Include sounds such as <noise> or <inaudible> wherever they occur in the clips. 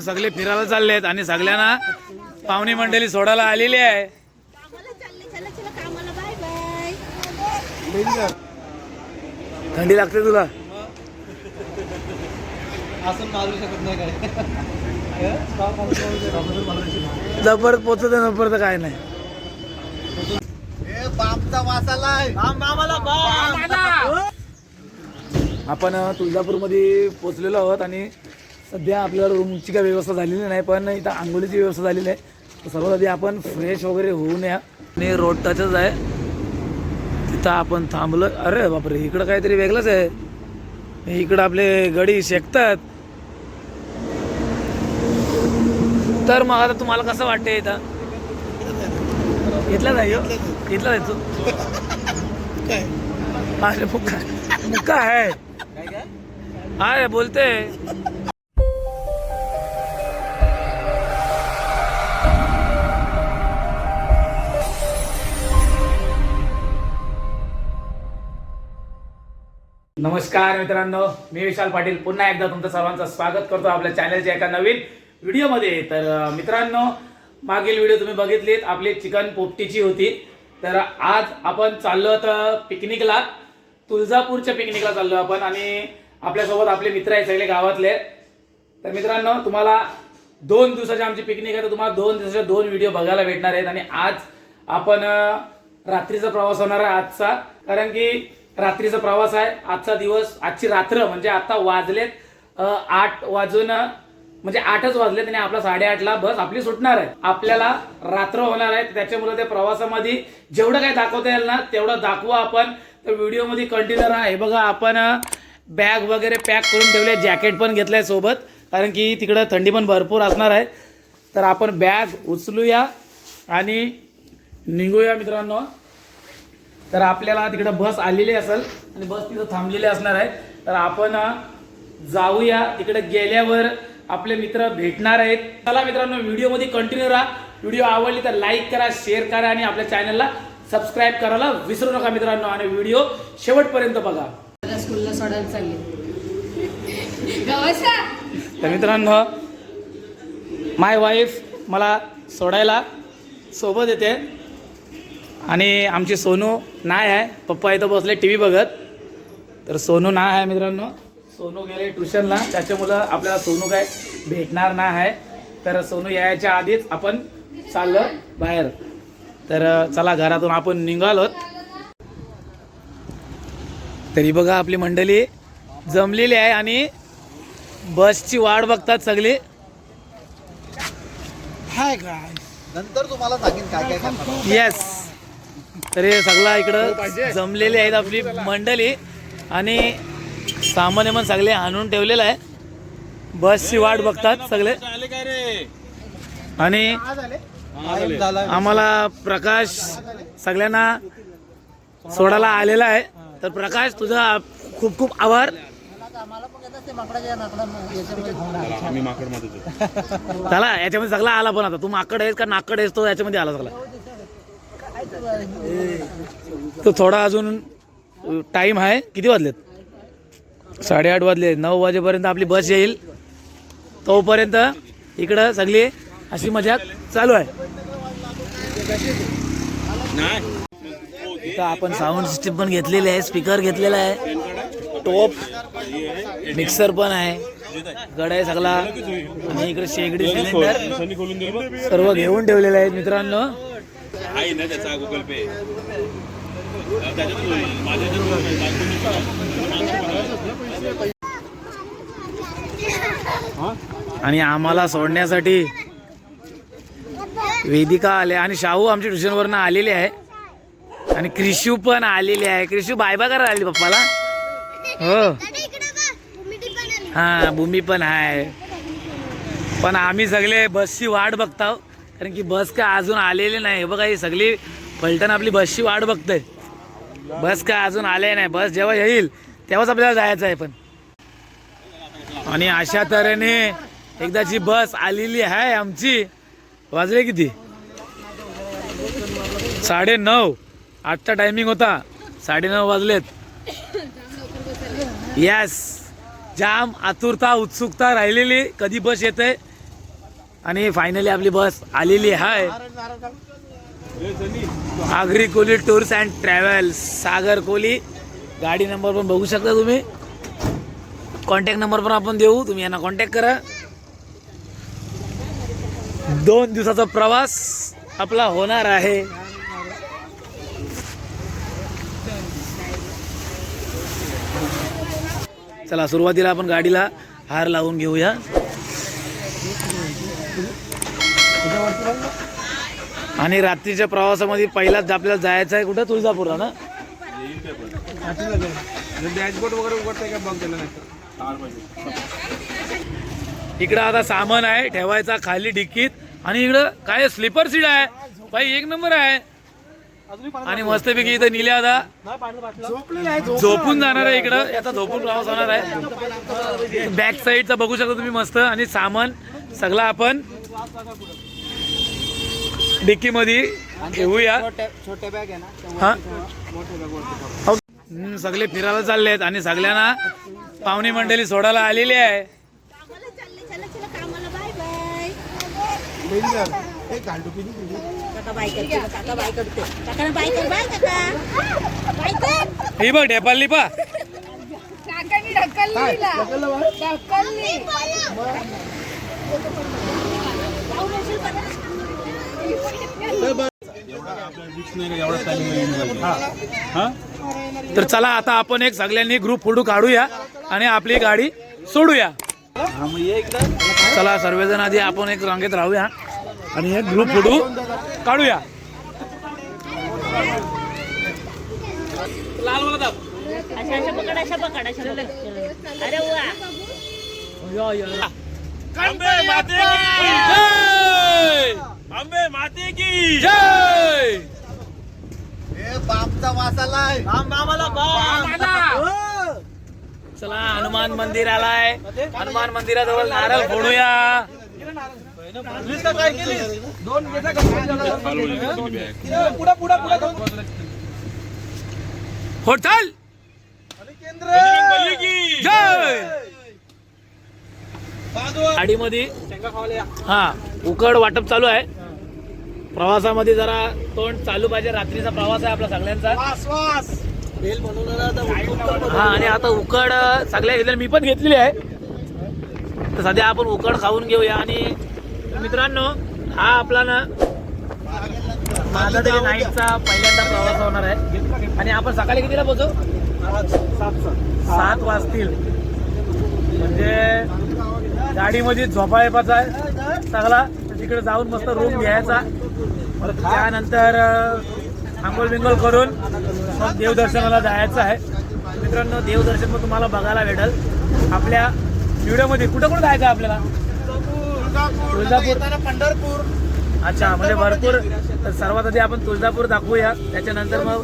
सगळे फिरायला चालले आहेत आणि सगळ्यांना पाहुणी मंडळी सोडायला आलेली आहे. कामाला चालले चला चला कामाला बाय बाय थंडी लागते तुला असं मारू शकत नाही. काय <laughs> जबर पोचत नपर तर काय नाही. आपण तुळजापूरमध्ये पोचलेलो आहोत आणि सध्या आपल्याला रूमची काही व्यवस्था झालेली नाही पण इथं आंघोळीची व्यवस्था झालेली आहे. तर सर्वात आधी आपण फ्रेश वगैरे होऊन या. आणि रोड टचच आहे. तिथं आपण थांबलो अरे बापरे इकडं काहीतरी वेगळंच आहे. इकडं आपले गडी शेकतात. तर मग आता तुम्हाला कसं वाटते इथं? ह्यो? इथलाच आहे तू. अरे मुक्का मुक्का आहे. अरे बोलते. नमस्कार मित्रांनो मी विशाल पाटील. पुन्हा एकदा तुमचं सर्वांचं स्वागत करतो आपल्या चॅनलच्या एका नवीन व्हिडिओमध्ये. तर मित्रांनो मागील व्हिडिओ तुम्ही बघितलीत आपली चिकन पोपटीची होती. तर आज आपण चाललो होतं पिकनिकला. तुळजापूरच्या पिकनिकला चाललो आपण आणि आपल्यासोबत आपले मित्र आहेत सगळे गावातले. तर मित्रांनो तुम्हाला दोन दिवसाची आमची पिकनिक आहे. तर तुम्हाला दोन दिवसाचे दोन व्हिडिओ बघायला भेटणार आहेत. आणि आज आपण रात्रीचा प्रवास होणार आहे आजचा. कारण की रात्रीचा प्रवास आहे. आजचा दिवस आजची रात्र म्हणजे आता वाजलेत आठ वाजून म्हणजे आठच वाजलेत आणि आपला साडेआठला बस आपली सुटणार आहे. आपल्याला रात्र होणार आहे. त्याच्यामुळे त्या प्रवासामध्ये जेवढं काही दाखवता येईल ना तेवढं दाखवू आपण. तर व्हिडिओमध्ये कंटिन्यू राहा. हे बघा आपण बॅग वगैरे पॅक करून ठेवले. जॅकेट पण घेतलंय सोबत. कारण की तिकडं थंडी पण भरपूर असणार आहे. तर आपण बॅग उचलूया आणि निघूया मित्रांनो. तर आपल्याला तिकडं बस आलेली असेल आणि बस तिथं थांबलेली असणार आहे. तर आपण जाऊया. तिकडे गेल्यावर आपले मित्र भेटणार आहेत. चला मित्रांनो व्हिडिओमध्ये कंटिन्यू राहा. व्हिडिओ आवडली तर लाईक करा शेअर करा आणि आपल्या चॅनलला सबस्क्राईब करायला विसरू नका मित्रांनो. आणि व्हिडिओ शेवटपर्यंत बघा. स्कूलला सोडायला चालले. तर मित्रांनो माय वाईफ मला सोडायला सोबत येते. आणि आमची सोनू नाही आहे. पप्पा इथं बसले टी व्ही बघत. तर सोनू नाही आहे मित्रांनो. सोनू गेले ट्युशनला. त्याच्यामुळं आपल्याला सोनू काय भेटणार नाही आहे. तर सोनू यायच्या आधीच आपण चाललो बाहेर. तर चला घरातून आपण निघालोत तरी बघा आपली मंडळी जमलेली आहे आणि बसची वाट बघतात सगळे. नंतर तुम्हाला सांगेन काय काय येस तर हे सगळं इकडं जमलेले आहेत आपली मंडळी. आणि सामान्य पण सगळे आणून ठेवलेलं आहे. बसची वाट बघतात सगळे. आणि आम्हाला प्रकाश सगळ्यांना सोडायला आलेला आहे. तर प्रकाश तुझा खूप खूप आभार. चला याच्यामध्ये सगळा आला पण आता. तू माकड आहेस का नाकड आहेस तो याच्यामध्ये आला सगळा. तो थोडा अजून टाईम आहे. किती वाजलेत? साडेआठ वाजले नऊ वाजेपर्यंत आपली बस येईल. तोपर्यंत इकडं सगळी अशी मजा चालू आहे. इथं आपण साऊंड सिस्टीम पण घेतलेली आहे स्पीकर घेतलेला आहे. टोप मिक्सर पण आहे. गडाय सगळा. आणि इकडे शेगडी सिलेंडर सर्व घेऊन ठेवलेले आहेत मित्रांनो. आहे ना त्याचा गुगल पे आणि आम्हाला सोडण्यासाठी वेदिका आले आणि शाहू आमच्या ट्युशनवरनं आलेले आहे. आणि क्रिशू पण आलेली आहे. क्रिशू बायबा करायला आली पप्पाला? हो. हा भूमी पण आहे. पण आम्ही सगळे बसची वाट बघताव. कारण की बस काय अजून आलेली नाही. बघा ही सगळी फलटण आपली बसची वाट बघते बस काय अजून आले नाही. बस जेव्हा येईल तेव्हाच आपल्याला जायचं आहे पण. आणि अशा तऱ्हेने एकदाची बस आलेली आहे आमची वाजले किती? साडे नऊ आजचा टायमिंग होता. साडे नऊ वाजलेत. यस जाम आतुरता उत्सुकता राहिलेली. कधी बस येते? आणि फायनली आपली बस आलेली आहे. Agri Koli tours and travels Sagar Koli गाडी नंबर पण बघू शकता तुम्ही. कॉन्टॅक्ट नंबर पण आपण देऊ. तुम्ही यांना कॉन्टॅक्ट करा. दोन दिवसाचा प्रवास आपला होणार आहे. चला सुरुवातीला आपण गाडीला हार लावून घेऊया. आणि रात्रीच्या प्रवासामध्ये पहिलाच आपल्याला जायचं आहे कुठं? तुळजापूरला ना? डॅशबोर्ड वगैरे उघडताय का बघ नाही इकडं आता सामान आहे ठेवायचा खाली डिक्कीत. आणि इकडं काय स्लीपर सीट आहे? भाई एक नंबर आहे. आणि मस्तपैकी इथं निल्या आता. झोपून जाणार आहे इकडं. याचा झोपून प्रवास होणार आहे. बॅक साईडचा बघू शकता तुम्ही मस्त. आणि सामान सगळं आपण डिक्की मध्ये ठेवूया छोटे बॅग आहे ना हा. हम्म, सगळे फिरायला चालले आहेत आणि सगळ्यांना पाहुणे मंडळी सोडायला आलेली आहे. कामाला चालले चला चला कामाला बाय बाय काका बाय करते काका बाय करते. काकाला बाय कर बाय काका. बाय कर. ही बघ ढेपाली पा. ढकलली तर चला आता आपण एक सगळ्यांनी ग्रुप फोटो काढूया आणि आपली गाडी सोडूया. चला सर्वजण आधी आपण एक रांगेत राहूया आणि एक ग्रुप फोटो काढूया. अरे अंबे माते की जय! अंबे माते की जय हे बामचा मसाला आहे चला हनुमान मंदिर आलाय. हनुमान मंदिराजवळ नारळ फोडूया. होटल जय! गाडीमध्ये हा उकड वाटप चालू आहे. प्रवासामध्ये जरा तोंड चालू पाहिजे. रात्रीचा प्रवास आहे आपला सगळ्यांचा. हा आणि आता उकड सगळ्या घेतल्या मी पण घेतलेली आहे. तर सध्या आपण उकड खाऊन घेऊया. आणि मित्रांनो हा आपला ना माझा तरी नाईटचा पहिल्यांदा प्रवास होणार आहे. आणि आपण सकाळी कितीला पोहोचू? सात वाजतील. म्हणजे गाडीमध्ये झोपायचा आहे. सगळा तिकडे जाऊन मस्त रूम घ्यायचा. त्यानंतर आंघोळ बिंघोळ करून मग देवदर्शनाला जायचं आहे. मित्रांनो देवदर्शन मग तुम्हाला बघायला भेटल. आपल्या व्हिडिओमध्ये कुठं कुठं जायचं आहे आपल्याला? तुळजापूर पंढरपूर. अच्छा म्हणजे भरपूर. तर सर्वात आधी आपण तुळजापूर दाखवूया. त्याच्यानंतर मग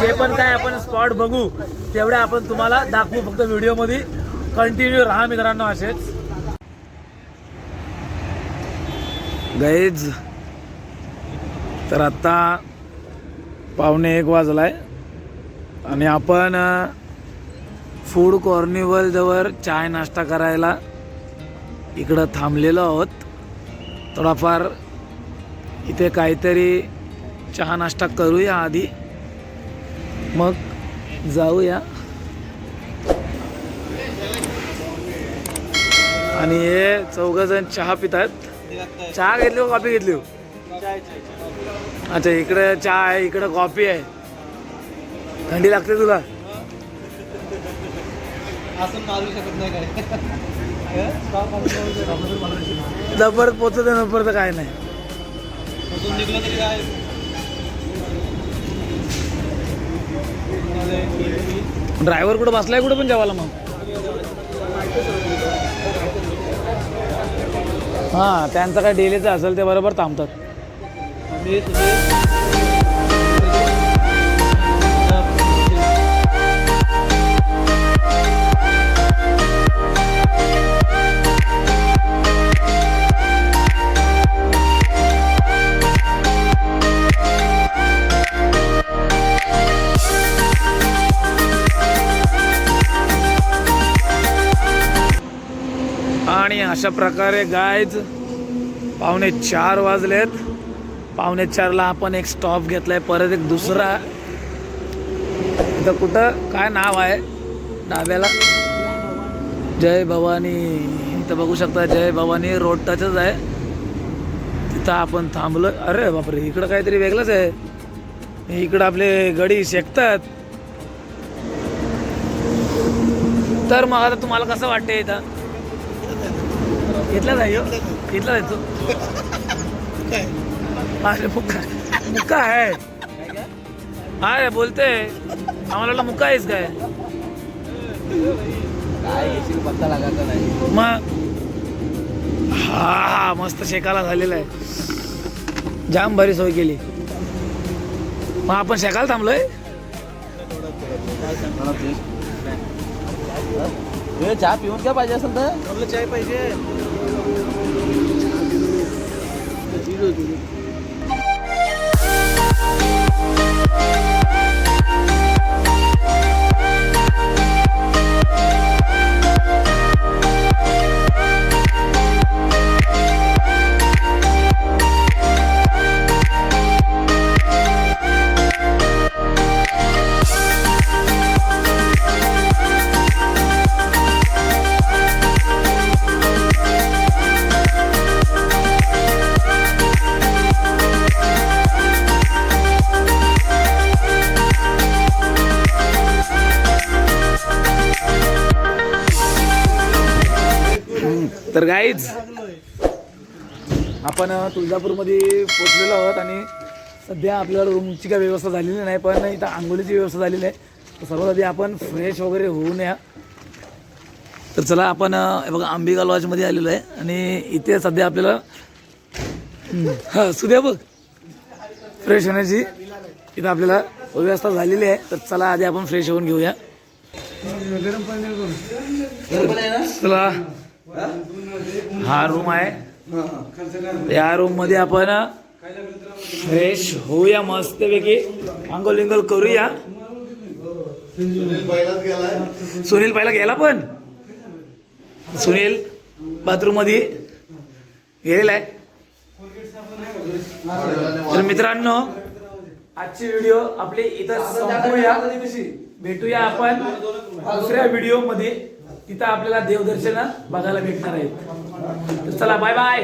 जे पण काय आपण स्पॉट बघू तेवढे आपण तुम्हाला दाखवू फक्त व्हिडिओमध्ये. कंटिन्यू राहा मित्रांनो असेच. गाईज तर आत्ता पावणे एक वाजला आहे आणि आपण फूड कॉर्निवलजवळ चाय नाश्ता करायला इकडं थांबलेलो आहोत. थोडाफार इथे काहीतरी चहा नाश्ता करूया आधी. मग जाऊया. आणि हे चौघजण चहा पितात चहा घेतली हो कॉफी घेतली? हो अच्छा इकडे चहा आहे इकडे कॉफी आहे. थंडी लागते तुला? असं मारू शकत नाही काय? जबर पोचत नंबर तर काय नाही. अजून निघलं तरी काय? ड्रायव्हर कुठं बसलाय कुठं पण जेवायला मग? हा त्यांचं काय डेलीचं असेल ते बरोबर थांबतात. आणि अशा प्रकारे गायज पावणे चार वाजलेत. पावणे चारला आपण एक स्टॉप घेतलाय परत एक दुसरा. इथं कुठं? काय नाव आहे? डाब्याला जय भवानी. इथं बघू शकता जय भवानी रोड टचच आहे. तिथं आपण थांबलो. अरे बापरे इकडं काहीतरी वेगळंच आहे. इकडं आपले गडी शेकतात. तर मग आता तुम्हाला कसं वाटते इथं? इथलाच आहे इथलाच आहे तू? अरे मुक्का मुक्का आहे अरे बोलते आम्हाला मुक्का आहेस काय पत्ता लागायचा नाही मग हा हा मस्त शेकाला झालेला आहे जाम भारी सोय केली। मग आपण शेकायला थांबलोय? हे चहा पिऊन काय पाहिजे असेल तर. चाय पाहिजे. तर गाईज आपण तुळजापूरमध्ये पोचलेलो आहोत आणि सध्या आपल्याला रूमची काही व्यवस्था झालेली नाही पण इथं आंघोळीची व्यवस्था झालेली आहे. तर सर्वात आधी आपण फ्रेश वगैरे होऊन या. तर चला आपण बघा अंबिका लॉजमध्ये आलेलो आहे आणि इथे सध्या आपल्याला हा सुद्या बघ. फ्रेश होण्याची इथं आपल्याला व्यवस्था झालेली आहे. तर चला आधी आपण फ्रेश होऊन घेऊया. चला. हा? रूम आहे. या रूममध्ये आपण फ्रेश होऊया मस्तपैकी. अंघोळ लिंगोल करूया. सुनील पहिला गेला पण? सुनील बाथरूममध्ये गेलेला आहे. तर मित्रांनो आजची व्हिडिओ आपली इथं संपूया. भेटूया आपण दुसऱ्या व्हिडिओमध्ये. तिथं आपल्याला देवदर्शन बघायला भेटणार आहेत. तर चला बाय बाय